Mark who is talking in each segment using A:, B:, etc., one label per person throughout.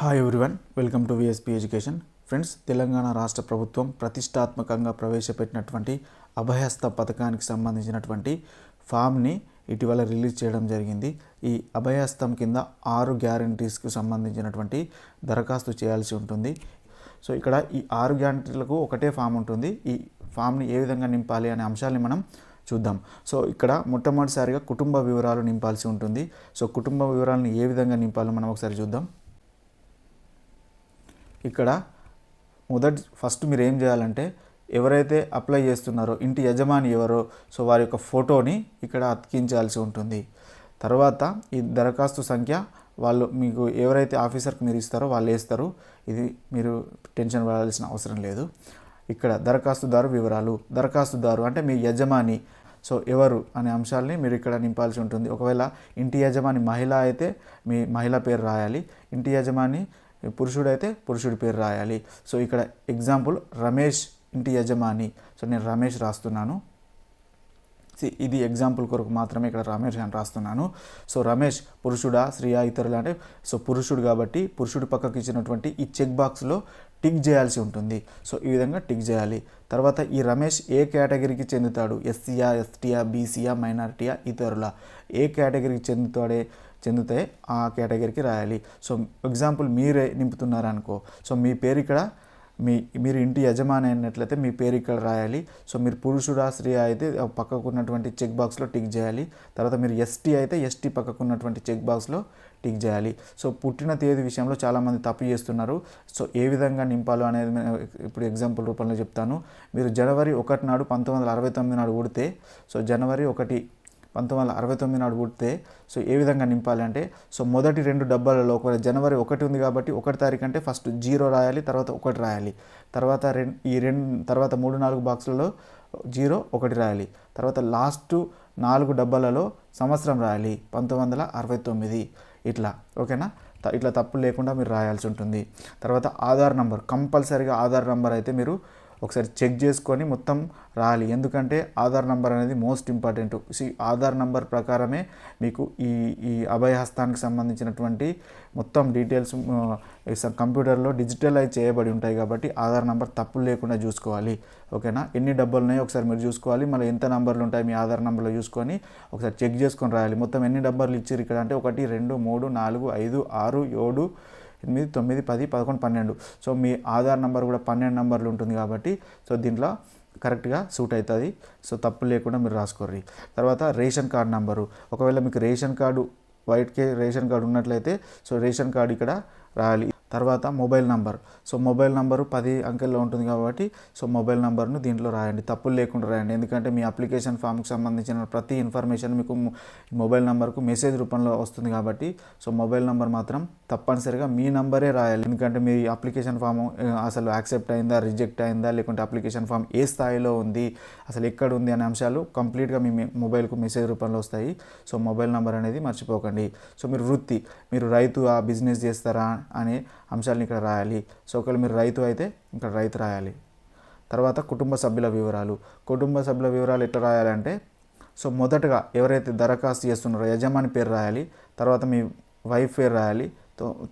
A: Hi everyone welcome to VSP education friends Telangana రాష్ట్ర ప్రభుత్వం ప్రతిష్టాత్మకంగా ప్రవేశపెట్టినటువంటి అభయస్థ పథకానికి సంబంధించినటువంటి ఫామ్ని ఇటీవల రిలీజ్ చేయడం జరిగింది. ఈ అభయహస్తం కింద ఆరు గ్యారంటీస్కు సంబంధించినటువంటి దరఖాస్తు చేయాల్సి ఉంటుంది. సో ఇక్కడ ఈ ఆరు గ్యారంటీలకు ఒకటే ఫామ్ ఉంటుంది. ఈ ఫామ్ని ఏ విధంగా నింపాలి అనే అంశాన్ని మనం చూద్దాం. సో ఇక్కడ మొట్టమొదటిసారిగా కుటుంబ వివరాలు నింపాల్సి ఉంటుంది. సో కుటుంబ వివరాలను ఏ విధంగా నింపాలో మనం ఒకసారి చూద్దాం. ఇక్కడ మొదటి ఫస్ట్ మీరు ఏం చేయాలంటే ఎవరైతే అప్లై చేస్తున్నారో ఇంటి యజమాని ఎవరో సో వారి యొక్క ఫోటోని ఇక్కడ అతికించాల్సి ఉంటుంది. తర్వాత ఈ దరఖాస్తు సంఖ్య వాళ్ళు మీకు ఎవరైతే ఆఫీసర్కి మీరు ఇస్తారో వాళ్ళు వేస్తారు. ఇది మీరు టెన్షన్ పడాల్సిన అవసరం లేదు. ఇక్కడ దరఖాస్తుదారు వివరాలు దరఖాస్తుదారు అంటే మీ యజమాని సో ఎవరు అనే అంశాలని మీరు ఇక్కడ నింపాల్సి ఉంటుంది. ఒకవేళ ఇంటి యజమాని మహిళ అయితే మీ మహిళ పేరు రాయాలి. ఇంటి యజమాని పురుషుడైతే పురుషుడి పేరు రాయాలి. సో ఇక్కడ ఎగ్జాంపుల్ రమేష్ ఇంటి యజమాని. సో నేను రమేష్ రాస్తున్నాను. ఇది ఎగ్జాంపుల్ కొరకు మాత్రమే ఇక్కడ రమేష్ అని రాస్తున్నాను. సో రమేష్ పురుషుడా శ్రీయా ఇతరులు అంటే సో పురుషుడు కాబట్టి పురుషుడి పక్కకి ఇచ్చినటువంటి ఈ చెక్ బాక్స్లో టిక్ చేయాల్సి ఉంటుంది. సో ఈ విధంగా టిక్ చేయాలి. తర్వాత ఈ రమేష్ ఏ కేటగిరీకి చెందుతాడు? ఎస్సీయా ఎస్టీయా బీసీయా మైనారిటీయా ఇతరుల? ఏ కేటగిరీకి చెందుతాడే? చెందితే ఆ కేటగిరీకి రాయాలి. సో ఎగ్జాంపుల్ మీరే నింపుతున్నారనుకో సో మీ పేరు ఇక్కడ మీ మీరు ఇంటి యజమాని అయినట్లయితే మీ పేరు ఇక్కడ రాయాలి. సో మీరు పురుషుడా స్త్రీ అయితే పక్కకున్నటువంటి పక్కకు ఉన్నటువంటి చెక్ బాక్స్లో టిక్ చేయాలి. తర్వాత మీరు ఎస్టీ అయితే ఎస్టీ పక్కకు ఉన్నటువంటి చెక్ బాక్స్లో టిక్ చేయాలి. సో పుట్టిన తేదీ విషయంలో చాలామంది తప్పు చేస్తున్నారు. సో ఏ విధంగా నింపాలో అనేది నేను ఇప్పుడు ఎగ్జాంపుల్ రూపంలో చెప్తాను. మీరు జనవరి ఒకటి నాడు పంతొమ్మిది వందల అరవై తొమ్మిది నాడు పుడితే సో జనవరి ఒకటి పంతొమ్మిది వందల అరవై తొమ్మిది నాడు పుడితే సో ఏ విధంగా నింపాలి అంటే సో మొదటి రెండు డబ్బాలలో ఒకవేళ జనవరి ఒకటి ఉంది కాబట్టి ఒకటి తారీఖు అంటే ఫస్ట్ జీరో రాయాలి తర్వాత ఒకటి రాయాలి. తర్వాత రెండు ఈ రెండు తర్వాత మూడు నాలుగు బాక్సులలో జీరో ఒకటి రాయాలి. తర్వాత లాస్ట్ నాలుగు డబ్బాలలో సంవత్సరం రాయాలి పంతొమ్మిది వందల అరవై తొమ్మిది. ఇట్లా ఓకేనా? త- ఇట్లా తప్పు లేకుండా మీరు రాయాల్సి ఉంటుంది. తర్వాత ఆధార్ నంబర్ కంపల్సరీగా ఆధార్ నంబర్ అయితే మీరు ఒకసారి చెక్ చేసుకొని మొత్తం రాయాలి. ఎందుకంటే ఆధార్ నంబర్ అనేది మోస్ట్ ఇంపార్టెంట్. సి ఆధార్ నంబర్ ప్రకారమే మీకు ఈ ఈ అభయహస్తానికి సంబంధించినటువంటి మొత్తం డీటెయిల్స్ కంప్యూటర్లో డిజిటలైజ్ చేయబడి ఉంటాయి కాబట్టి ఆధార్ నంబర్ తప్పులు లేకుండా చూసుకోవాలి. ఓకేనా? ఎన్ని డబ్బులు ఉన్నాయో ఒకసారి మీరు చూసుకోవాలి. మళ్ళీ ఎంత నంబర్లు ఉంటాయి మీ ఆధార్ నంబర్లో చూసుకొని ఒకసారి చెక్ చేసుకొని రాయాలి. మొత్తం ఎన్ని డబ్బర్లు ఇచ్చారు ఇక్కడ? అంటే ఒకటి రెండు మూడు నాలుగు ఐదు ఆరు ఏడు ఎనిమిది తొమ్మిది పది పదకొండు పన్నెండు. సో మీ ఆధార్ నెంబర్ కూడా పన్నెండు నెంబర్లు ఉంటుంది కాబట్టి సో దీంట్లో కరెక్ట్గా సూట్ అవుతుంది. సో తప్పు లేకుండా మీరు రాసుకోర్రి. తర్వాత రేషన్ కార్డ్ నెంబరు. ఒకవేళ మీకు రేషన్ కార్డు వైట్కే రేషన్ కార్డు ఉన్నట్లయితే సో రేషన్ కార్డు ఇక్కడ రాయాలి. తర్వాత mobile number. So mobile number పది అంకెల్లో ఉంటుంది కాబట్టి సో మొబైల్ నంబర్ను దీంట్లో రాయండి. తప్పులు లేకుండా రాయండి. ఎందుకంటే మీ అప్లికేషన్ ఫామ్కి సంబంధించిన ప్రతి ఇన్ఫర్మేషన్ మీకు మొబైల్ నంబర్కు మెసేజ్ రూపంలో వస్తుంది కాబట్టి సో మొబైల్ నంబర్ మాత్రం తప్పనిసరిగా మీ నంబరే రాయాలి. ఎందుకంటే మీ అప్లికేషన్ ఫామ్ అసలు యాక్సెప్ట్ అయిందా రిజెక్ట్ అయిందా లేకుంటే అప్లికేషన్ ఫామ్ ఏ స్థాయిలో ఉంది అసలు ఎక్కడ ఉంది అనే అంశాలు కంప్లీట్గా మీ మొబైల్కు మెసేజ్ రూపంలో వస్తాయి. సో మొబైల్ నంబర్ అనేది మర్చిపోకండి. సో మీరు వృత్తి మీరు రైతు ఆ బిజినెస్ చేస్తారా అనే అంశాలను ఇక్కడ రాయాలి. సో ఒకవేళ మీరు రైతు అయితే ఇక్కడ రైతు రాయాలి. తర్వాత కుటుంబ సభ్యుల వివరాలు. కుటుంబ సభ్యుల వివరాలు ఎట్లా రాయాలంటే సో మొదటగా ఎవరైతే దరఖాస్తు చేస్తున్నారో యజమాని పేరు రాయాలి. తర్వాత మీ వైఫ్ పేరు రాయాలి.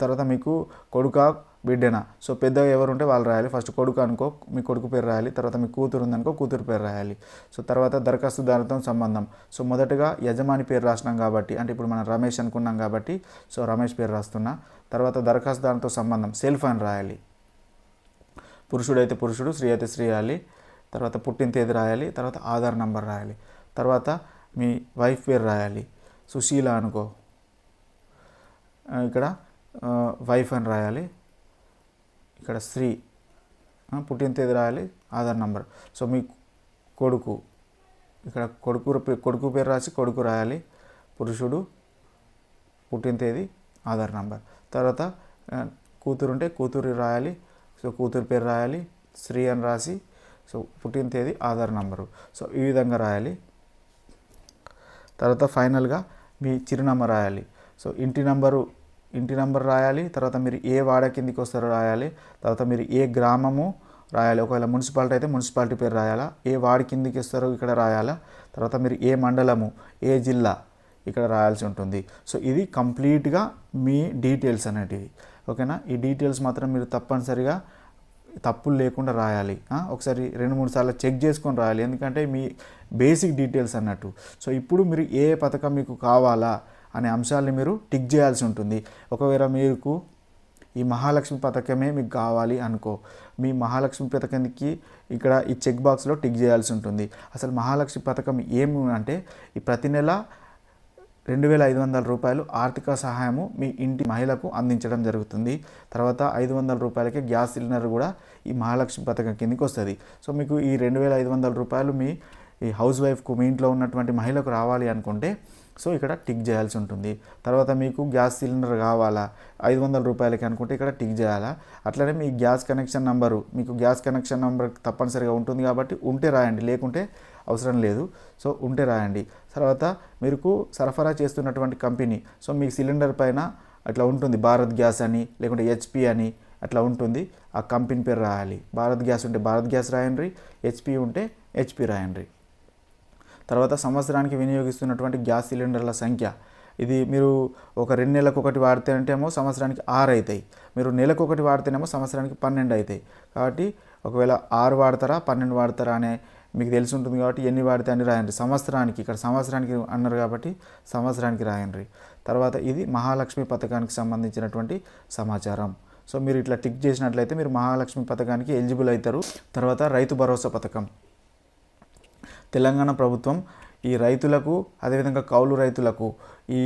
A: తర్వాత మీకు కొడుక బిడ్డనా? సో పెద్దగా ఎవరు ఉంటే వాళ్ళు రాయాలి. ఫస్ట్ కొడుకు అనుకో మీ కొడుకు పేరు రాయాలి. తర్వాత మీ కూతురు ఉందనుకో కూతురు పేరు రాయాలి. సో తర్వాత దరఖాస్తుదారుతో సంబంధం. సో మొదటగా యజమాని పేరు రాసినాం కాబట్టి అంటే ఇప్పుడు మనం రమేష్ అనుకున్నాం కాబట్టి సో రమేష్ పేరు రాస్తున్నా. తర్వాత దరఖాస్తుదారుతో సంబంధం సెల్ఫ్ అని రాయాలి. పురుషుడైతే పురుషుడు స్త్రీ అయితే స్త్రీ రాయాలి. తర్వాత పుట్టిన తేదీ రాయాలి. తర్వాత ఆధార్ నంబర్ రాయాలి. తర్వాత మీ వైఫ్ పేరు రాయాలి. సుశీల అనుకో. ఇక్కడ వైఫ్ అని రాయాలి. ఇక్కడ స్త్రీ పుట్టిన తేదీ రాయాలి ఆధార్ నంబర్. సో మీ కొడుకు ఇక్కడ కొడుకు పే- కొడుకు పేరు రాసి కొడుకు రాయాలి పురుషుడు పుట్టిన తేదీ ఆధార్ నంబర్. తర్వాత కూతురు ఉంటే కూతురు రాయాలి సో కూతురు పేరు రాయాలి స్త్రీ అని రాసి సో పుట్టిన తేదీ ఆధార్ నంబరు. సో ఈ విధంగా రాయాలి. తర్వాత ఫైనల్గా మీ చిరునామా రాయాలి. సో ఇంటి నంబరు ఇంటి నంబర్ రాయాలి తర్వాత మీరు ఏ వాడ కిందికి వస్తారో రాయాలి తర్వాత మీరు ఏ గ్రామము రాయాలి ఒకవేళ మున్సిపాలిటీ అయితే మున్సిపాలిటీ పేరు రాయాలా ఏ వాడి కిందికి వస్తారో ఇక్కడ రాయాలా తర్వాత మీరు ఏ మండలము ఏ జిల్లా ఇక్కడ రాయాల్సి ఉంటుంది. సో ఇది కంప్లీట్గా మీ డీటెయిల్స్ అనేటివి. ఓకేనా? ఈ డీటెయిల్స్ మాత్రం మీరు తప్పనిసరిగా తప్పులు లేకుండా రాయాలి. ఒకసారి రెండు మూడు సార్లు చెక్ చేసుకొని రాయాలి. ఎందుకంటే మీ బేసిక్ డీటెయిల్స్ అన్నట్టు. సో ఇప్పుడు మీరు ఏ పథకం మీకు కావాలా అనే అంశాలని మీరు టిక్ చేయాల్సి ఉంటుంది. ఒకవేళ మీకు ఈ మహాలక్ష్మి పథకమే మీకు కావాలి అనుకో మీ మహాలక్ష్మి పథకానికి ఇక్కడ ఈ చెక్ బాక్స్లో టిక్ చేయాల్సి ఉంటుంది. అసలు మహాలక్ష్మి పథకం ఏమి అంటే ఈ ప్రతి నెల రెండు వేల ఐదు వందల రూపాయలు ఆర్థిక సహాయము మీ ఇంటి మహిళకు అందించడం జరుగుతుంది. తర్వాత ఐదు వందల రూపాయలకి గ్యాస్ సిలిండర్ కూడా ఈ మహాలక్ష్మి పథకం కిందకి వస్తుంది. సో మీకు ఈ రెండు వేల ఐదు వందల రూపాయలు మీ ఈ హౌస్ వైఫ్కు మీ ఇంట్లో ఉన్నటువంటి మహిళకు రావాలి అనుకుంటే సో ఇక్కడ టిక్ చేయాల్సి ఉంటుంది. తర్వాత మీకు గ్యాస్ సిలిండర్ కావాలా? ఐదు వందల రూపాయలకి అనుకుంటే ఇక్కడ టిక్ చేయాలా? అట్లనే మీ గ్యాస్ కనెక్షన్ నెంబరు మీకు గ్యాస్ కనెక్షన్ నెంబర్ తప్పనిసరిగా ఉంటుంది కాబట్టి ఉంటే రాయండి. లేకుంటే అవసరం లేదు. సో ఉంటే రాయండి. తర్వాత మీకు సరఫరా చేస్తున్నటువంటి కంపెనీ సో మీకు సిలిండర్ పైన అట్లా ఉంటుంది. భారత్ గ్యాస్ అని లేకుంటే హెచ్పి అని అట్లా ఉంటుంది. ఆ కంపెనీ పేరు రాయాలి. భారత్ గ్యాస్ ఉంటే భారత్ గ్యాస్ రాయండి. హెచ్పి ఉంటే హెచ్పి రాయండి. తర్వాత సంవత్సరానికి వినియోగిస్తున్నటువంటి గ్యాస్ సిలిండర్ల సంఖ్య. ఇది మీరు ఒక రెండు నెలలకు ఒకటి వాడితేనేమో సంవత్సరానికి ఆరు అవుతాయి మీరు నెలకు ఒకటి వాడితేనేమో సంవత్సరానికి పన్నెండు అవుతాయి కాబట్టి ఒకవేళ ఆరు వాడతారా పన్నెండు వాడతారా అనే మీకు తెలిసి ఉంటుంది కాబట్టి ఎన్ని వాడితే అన్ని రాయండి. సంవత్సరానికి ఇక్కడ సంవత్సరానికి అన్నారు కాబట్టి సంవత్సరానికి రాయండి. తర్వాత ఇది మహాలక్ష్మి పథకానికి సంబంధించినటువంటి సమాచారం. సో మీరు ఇట్లా టిక్ చేసినట్లయితే మీరు మహాలక్ష్మి పథకానికి ఎలిజిబుల్ అవుతారు తర్వాత రైతు భరోసా పథకం. తెలంగాణ ప్రభుత్వం ఈ రైతులకు అదేవిధంగా కౌలు రైతులకు ఈ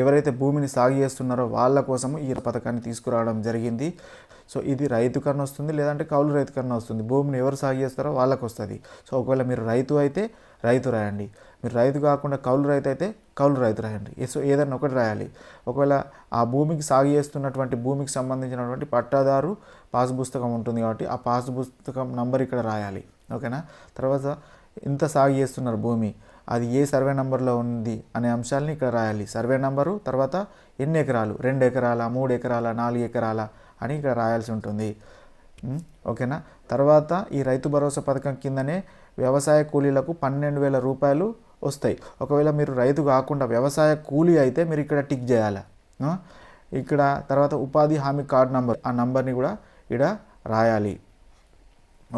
A: ఎవరైతే భూమిని సాగు చేస్తున్నారో వాళ్ళ కోసం ఈ పథకాన్ని తీసుకురావడం జరిగింది. సో ఇది రైతు కన్నా వస్తుంది లేదంటే కౌలు రైతు కన్నా వస్తుంది. భూమిని ఎవరు సాగు చేస్తారో వాళ్ళకు వస్తుంది. సో ఒకవేళ మీరు రైతు అయితే రైతు రాయండి. మీరు రైతు కాకుండా కౌలు రైతు అయితే కౌలు రైతు రాయండి. సో ఏదైనా ఒకటి రాయాలి. ఒకవేళ ఆ భూమికి సాగు చేస్తున్నటువంటి భూమికి సంబంధించినటువంటి పట్టాదారు పాస్ పుస్తకం ఉంటుంది కాబట్టి ఆ పాస్ పుస్తకం నంబర్ ఇక్కడ రాయాలి. ఓకేనా? తర్వాత ఇంత సాగు చేస్తున్నారు భూమి అది ఏ సర్వే నెంబర్లో ఉంది అనే అంశాలని ఇక్కడ రాయాలి. సర్వే నెంబరు తర్వాత ఎన్ని ఎకరాలు? రెండు ఎకరాల మూడు ఎకరాల నాలుగు ఎకరాల అని ఇక్కడ రాయాల్సి ఉంటుంది. ఓకేనా? తర్వాత ఈ రైతు భరోసా పథకం కిందనే వ్యవసాయ కూలీలకు పన్నెండు వేల రూపాయలు వస్తాయి. ఒకవేళ మీరు రైతు కాకుండా వ్యవసాయ కూలీ అయితే మీరు ఇక్కడ టిక్ చేయాలి? ఇక్కడ తర్వాత ఉపాధి హామీ కార్డు నంబర్ ఆ నంబర్ని కూడా ఇక్కడ రాయాలి.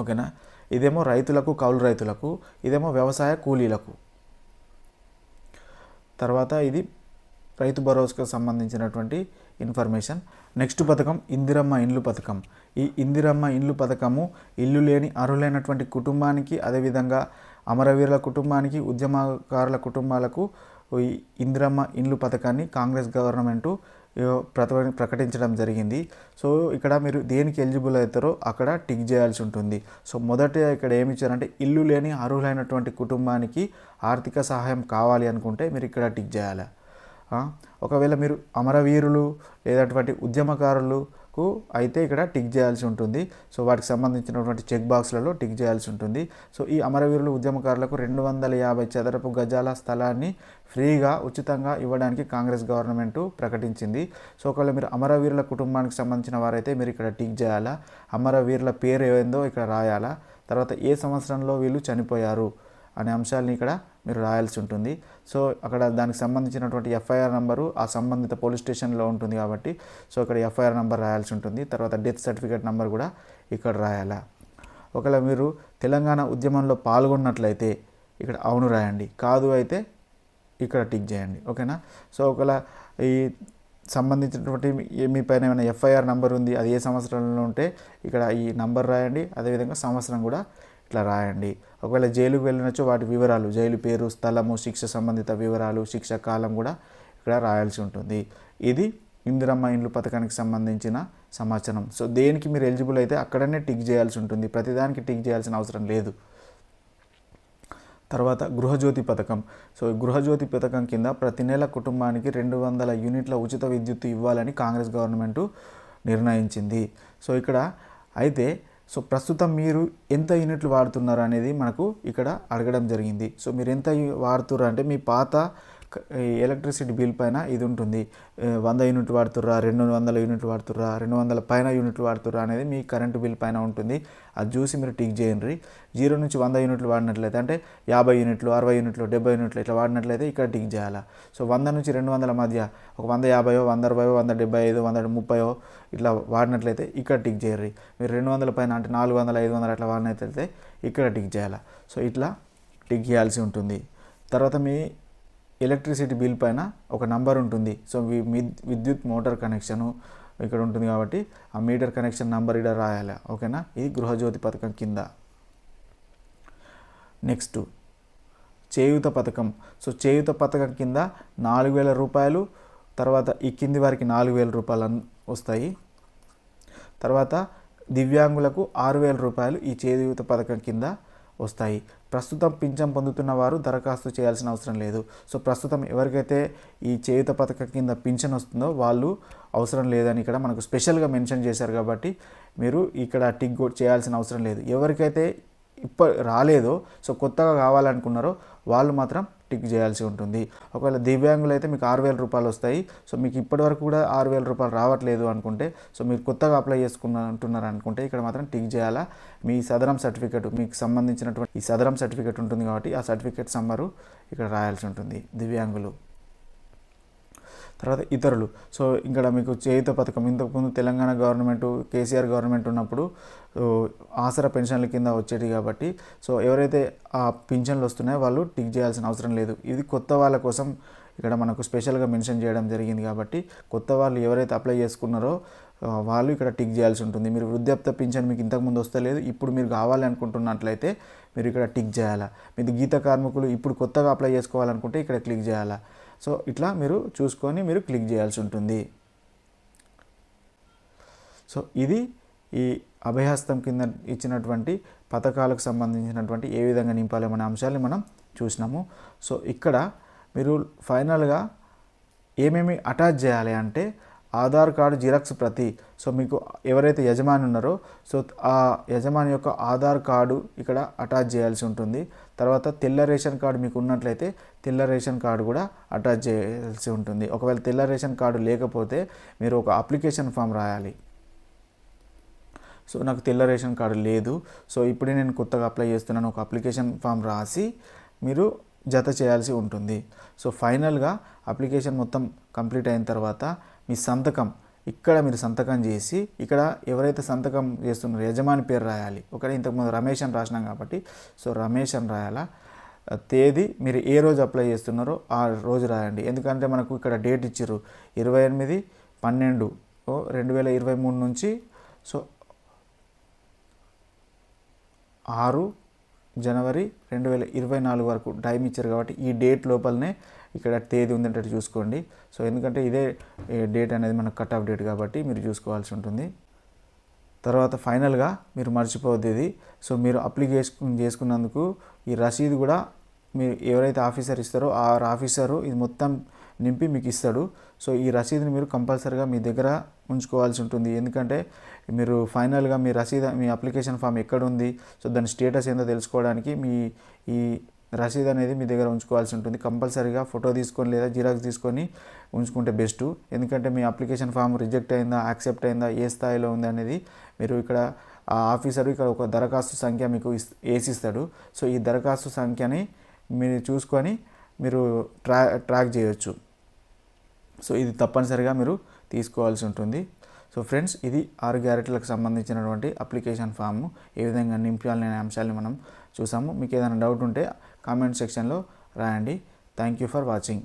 A: ఓకేనా? ఇదేమో రైతులకు కౌలు రైతులకు ఇదేమో వ్యవసాయ కూలీలకు. తర్వాత ఇది రైతు భరోసాకు సంబంధించినటువంటి ఇన్ఫర్మేషన్. నెక్స్ట్ పథకం ఇందిరమ్మ ఇండ్లు పథకం. ఈ ఇందిరమ్మ ఇండ్లు పథకము ఇల్లు లేని అర్హులైనటువంటి కుటుంబానికి అదేవిధంగా అమరవీరుల కుటుంబానికి ఉద్యమకారుల కుటుంబాలకు ఈ ఇందిరమ్మ ఇండ్లు పథకాన్ని కాంగ్రెస్ గవర్నమెంటు ప్రకటించడం జరిగింది. సో ఇక్కడ మీరు దేనికి ఎలిజిబుల్ అవుతారో అక్కడ టిక్ చేయాల్సి ఉంటుంది. సో మొదట ఇక్కడ ఏమి ఇచ్చారంటే ఇల్లు లేని అర్హులైనటువంటి కుటుంబానికి ఆర్థిక సహాయం కావాలి అనుకుంటే మీరు ఇక్కడ టిక్ చేయాలి. ఒకవేళ మీరు అమరవీరులు లేదటువంటి ఉద్యమకారులకు అయితే ఇక్కడ టిక్ చేయాల్సి ఉంటుంది. సో వాటికి సంబంధించినటువంటి చెక్ బాక్స్లలో టిక్ చేయాల్సి ఉంటుంది. సో ఈ అమరవీరులు ఉద్యమకారులకు రెండు వందల యాభై చదరపు గజాల స్థలాన్ని ఫ్రీగా ఉచితంగా ఇవ్వడానికి కాంగ్రెస్ గవర్నమెంట్ ప్రకటించింది. సో ఒకవేళ మీరు అమరవీరుల కుటుంబానికి సంబంధించిన వారైతే మీరు ఇక్కడ టిక్ చేయాలా? అమరవీరుల పేరు ఏందో ఇక్కడ రాయాలా? తర్వాత ఏ సంవత్సరంలో వీళ్ళు చనిపోయారు? అనే అంశాలని ఇక్కడ మీరు రాయాల్సి ఉంటుంది. సో అక్కడ దానికి సంబంధించినటువంటి ఎఫ్ఐఆర్ నెంబరు ఆ సంబంధిత పోలీస్ స్టేషన్లో ఉంటుంది కాబట్టి సో ఇక్కడ ఎఫ్ఐఆర్ నెంబర్ రాయాల్సి ఉంటుంది. తర్వాత డెత్ సర్టిఫికేట్ నెంబర్ కూడా ఇక్కడ రాయాలా. ఒకవేళ మీరు తెలంగాణ ఉద్యమంలో పాల్గొన్నట్లయితే ఇక్కడ అవును రాయండి. కాదు అయితే ఇక్కడ టిక్ చేయండి. ఓకేనా? సో ఒకవేళ ఈ సంబంధించినటువంటి మీ- పైన ఏమైనా ఎఫ్ఐఆర్ నెంబర్ ఉంది అది ఏ సంవత్సరంలో ఉంటే ఇక్కడ ఈ నంబర్ రాయండి. అదేవిధంగా సంవత్సరం కూడా ఇట్లా రాయండి. ఒకవేళ జైలుకు వెళ్ళినచో వాటి వివరాలు జైలు పేరు స్థలము శిక్ష సంబంధిత వివరాలు శిక్ష కాలం కూడా ఇక్కడ రాయాల్సి ఉంటుంది. ఇది ఇందిరమ్మ ఇండ్లు పథకానికి సంబంధించిన సమాచారం. సో దేనికి మీరు ఎలిజిబుల్ అయితే అక్కడనే టిక్ చేయాల్సి ఉంటుంది. ప్రతిదానికి టిక్ చేయాల్సిన అవసరం లేదు. తర్వాత గృహజ్యోతి పథకం. సో ఈ గృహజ్యోతి పథకం కింద ప్రతి నెల కుటుంబానికి రెండు వందల యూనిట్ల ఉచిత విద్యుత్ ఇవ్వాలని కాంగ్రెస్ గవర్నమెంట్ నిర్ణయించింది. సో ఇక్కడ అయితే సో ప్రస్తుతం మీరు ఎంత యూనిట్లు వాడుతున్నారు అనేది మనకు ఇక్కడ అడగడం జరిగింది. సో మీరు ఎంత వాడుతున్నారు అంటే మీ పాత ఎలక్ట్రిసిటీ బిల్ పైన ఇది ఉంటుంది. వంద యూనిట్ వాడుతుర్రా రెండు వందల యూనిట్ వాడుతుర్రా రెండు వందల పైన యూనిట్లు వాడుతుర్రా అనేది మీ కరెంటు బిల్ పైన ఉంటుంది. అది చూసి మీరు టిక్ చేయండి. జీరో నుంచి వంద యూనిట్లు వాడినట్లయితే అంటే యాభై యూనిట్లు అరవై యూనిట్లు డెబ్బై యూనిట్లు ఇట్లా వాడినట్లయితే ఇక్కడ టిక్ చేయాలా. సో వంద నుంచి రెండు వందల మధ్య ఒక వంద యాభైయో వంద అరవయో వంద డెబ్బై ఐదు వంద ముప్పయో ఇట్లా వాడినట్లయితే ఇక్కడ టిక్ చేయరు మీరు రెండు వందల పైన అంటే నాలుగు వందల ఐదు వందలు అట్లా వాడినట్లయితే ఇక్కడ టిక్ చేయాలా. సో ఇట్లా టిక్ చేయాల్సి ఉంటుంది. తర్వాత మీ ఎలక్ట్రిసిటీ బిల్ పైన ఒక నంబర్ ఉంటుంది. సో విద్యుత్ మోటార్ కనెక్షను ఇక్కడ ఉంటుంది కాబట్టి ఆ మీటర్ కనెక్షన్ నంబర్ ఇక్కడ రాయాలి. ఓకేనా? ఇది గృహజ్యోతి పథకం కింద. నెక్స్ట్ చేయూత పథకం. సో చేయూత పథకం కింద నాలుగు వేల రూపాయలు తర్వాత ఈ కింది వారికి నాలుగు వేల రూపాయలు వస్తాయి. తర్వాత దివ్యాంగులకు ఆరు వేల రూపాయలు ఈ చేయూత పథకం కింద వస్తాయి. ప్రస్తుతం పింఛన్ పొందుతున్న వారు దరఖాస్తు చేయాల్సిన అవసరం లేదు. సో ప్రస్తుతం ఎవరికైతే ఈ చేయుత పథకం కింద పింఛన్ వస్తుందో వాళ్ళు అవసరం లేదని ఇక్కడ మనకు స్పెషల్గా మెన్షన్ చేశారు కాబట్టి మీరు ఇక్కడ టిక్ చేయాల్సిన అవసరం లేదు. ఎవరికైతే ఇప్ప రాలేదో సో కొత్తగా కావాలనుకున్నారో వాళ్ళు మాత్రం టిక్ చేయాల్సి ఉంటుంది. ఒకవేళ దివ్యాంగులు అయితే మీకు ఆరు వేల రూపాయలు వస్తాయి. సో మీకు ఇప్పటివరకు కూడా ఆరు వేల రూపాయలు రావట్లేదు అనుకుంటే సో మీరు కొత్తగా అప్లై చేసుకున్నారు అనుకుంటే ఇక్కడ మాత్రం టిక్ చేయాలా? మీ సదరం సర్టిఫికేట్ మీకు సంబంధించినటువంటి ఈ సదరం సర్టిఫికేట్ ఉంటుంది కాబట్టి ఆ సర్టిఫికేట్ సమ్మరు ఇక్కడ రాయాల్సి ఉంటుంది దివ్యాంగులు. తర్వాత ఇతరులు. సో ఇక్కడ మీకు చేయుత పథకం ఇంతకుముందు తెలంగాణ గవర్నమెంట్ కేసీఆర్ గవర్నమెంట్ ఉన్నప్పుడు ఆసరా పెన్షన్ల కింద వచ్చేది కాబట్టి. సో ఎవరైతే ఆ పింఛన్లు వస్తున్నాయో వాళ్ళు టిక్ చేయాల్సిన అవసరం లేదు. ఇది కొత్త వాళ్ళ కోసం ఇక్కడ మనకు స్పెషల్గా మెన్షన్ చేయడం జరిగింది కాబట్టి కొత్త వాళ్ళు ఎవరైతే అప్లై చేసుకున్నారో వాళ్ళు ఇక్కడ టిక్ చేయాల్సి ఉంటుంది. మీరు వృద్ధాప్య పింఛన్ మీకు ఇంతకుముందు వస్తలేదు ఇప్పుడు మీరు కావాలి అనుకుంటున్నట్లయితే మీరు ఇక్కడ టిక్ చేయాలా. మీరు గీత కార్మికులు ఇప్పుడు కొత్తగా అప్లై చేసుకోవాలనుకుంటే ఇక్కడ క్లిక్ చేయాలా. సో ఇట్లా మీరు చూసుకొని మీరు క్లిక్ చేయాల్సి ఉంటుంది. సో ఇది ఈ అభయహస్తం కింద ఇచ్చినటువంటి పథకాలకు సంబంధించినటువంటి ఏ విధంగా నింపాలి అనే అంశాన్ని మనం చూసినాము. సో ఇక్కడ మీరు ఫైనల్గా ఏమేమి అటాచ్ చేయాలి అంటే ఆధార్ కార్డు జిరాక్స్ ప్రతి. సో మీకు ఎవరైతే యజమాని ఉన్నారో సో ఆ యజమాని యొక్క ఆధార్ కార్డు ఇక్కడ అటాచ్ చేయాల్సి ఉంటుంది. తర్వాత తెల్ల రేషన్ కార్డు మీకు ఉన్నట్లయితే తెల్ల రేషన్ కార్డు కూడా అటాచ్ చేయాల్సి ఉంటుంది. ఒకవేళ తెల్ల రేషన్ కార్డు లేకపోతే మీరు ఒక అప్లికేషన్ ఫామ్ రాయాలి. సో నాకు తెల్ల రేషన్ కార్డు లేదు. సో ఇప్పుడే నేను కొత్తగా అప్లై చేస్తున్నాను. ఒక అప్లికేషన్ ఫామ్ రాసి మీరు జత చేయాల్సి ఉంటుంది. సో ఫైనల్గా అప్లికేషన్ మొత్తం కంప్లీట్ అయిన తర్వాత మీ సంతకం ఇక్కడ మీరు సంతకం చేసి ఇక్కడ ఎవరైతే సంతకం చేస్తున్నారో యజమాని పేరు రాయాలి. ఒకటి ఇంతకుముందు రమేష్ అని రాసినాం కాబట్టి. సో రమేష్ అని రాయాలా. తేదీ మీరు ఏ రోజు అప్లై చేస్తున్నారో ఆ రోజు రాయండి. ఎందుకంటే మనకు ఇక్కడ డేట్ ఇచ్చారు ఇరవై ఎనిమిది పన్నెండు ఓ రెండు వేల ఇరవై మూడు నుంచి. సో ఆరు జనవరి రెండు వేల ఇరవై నాలుగు వరకు టైం ఇచ్చారు కాబట్టి ఈ డేట్ లోపలనే ఇక్కడ తేదీ ఉందంటే చూసుకోండి. సో ఎందుకంటే ఇదే డేట్ అనేది మనకు కట్ ఆఫ్ డేట్ కాబట్టి మీరు చూసుకోవాల్సి ఉంటుంది. తర్వాత ఫైనల్గా మీరు మర్చిపోవద్దు ఇది. సో మీరు అప్లికేషన్ చేసుకున్నందుకు ఈ రసీదు కూడా మీరు ఎవరైతే ఆఫీసర్ ఇస్తారో ఆ ఆఫీసరు ఇది మొత్తం నింపి మీకు ఇస్తాడు. సో ఈ రసీదుని మీరు కంపల్సరీగా మీ దగ్గర ఉంచుకోవాల్సి ఉంటుంది. ఎందుకంటే మీరు ఫైనల్గా మీ రసీదు మీ అప్లికేషన్ ఫామ్ ఎక్కడ ఉంది సో దాని స్టేటస్ ఏందో తెలుసుకోవడానికి మీ ఈ రసీదు అనేది మీ దగ్గర ఉంచుకోవాల్సి ఉంటుంది. కంపల్సరీగా ఫోటో తీసుకొని లేదా జిరాక్స్ తీసుకొని ఉంచుకుంటే బెస్ట్. ఎందుకంటే మీ అప్లికేషన్ ఫామ్ రిజెక్ట్ అయిందా యాక్సెప్ట్ అయిందా ఏ స్థాయిలో ఉంది అనేది మీరు ఇక్కడ ఆ ఆఫీసరు ఇక్కడ ఒక దరఖాస్తు సంఖ్య మీకు ఇస్ వేసిస్తాడు. సో ఈ దరఖాస్తు సంఖ్యని మీరు చూసుకొని మీరు ట్రా ట్రాక్ చేయొచ్చు. సో ఇది తప్పనిసరిగా మీరు తీసుకోవాల్సి ఉంటుంది. సో ఫ్రెండ్స్ ఇది ఆరు గ్యారెట్లకు సంబంధించినటువంటి అప్లికేషన్ ఫామ్. ఏ విధంగా నింపాలనే అంశాలని మనం చూసాము. మీకు ఏదైనా డౌట్ ఉంటే కామెంట్ సెక్షన్లో రాయండి. Thank you for watching.